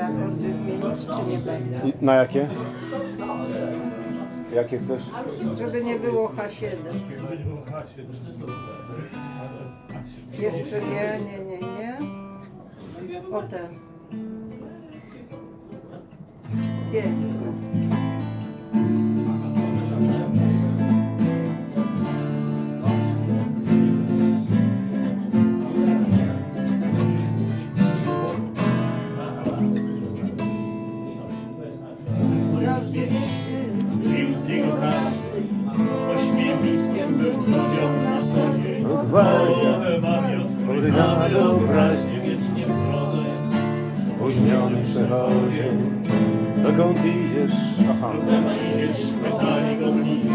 Akordy zmienić czy nie bardzo? I na jakie? Jakie chcesz? Żeby nie było H7. Jeszcze nie, nie, nie, nie. O ten. Piękno. Chory na wyobraźnię, wiecznie w drodze. spóźniony przechodzie. Dokąd idziesz? Aha. Tema idziesz, pytali go bliscy.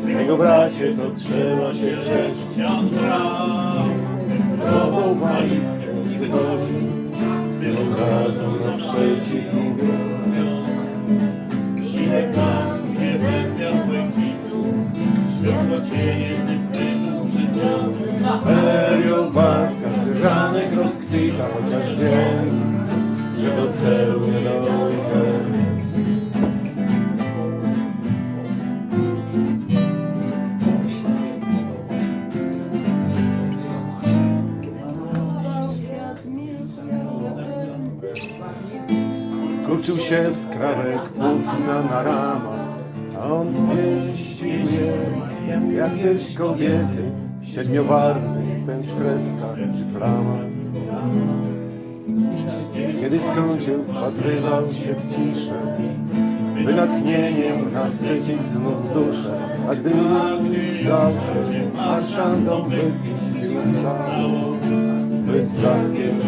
Z tego bracie to trzeba się. Ciądra, Nową walizkę i wychodzi. Z tym obrazem naprzeciw mówiąc. Idę tam, gdzie bezwiat błękitu, światło cienie zniknęło Kurczył się w skrawek płótna na ramach, a on pieścił je, jak pierś kobiety, w siedmiobarwnych tęcz kreskach czy. Kiedy skończył, wpatrywał się w ciszę, by natchnieniem nasycić znów duszę, a gdy dał się marszandom wypić pił cało, by z brzaskiem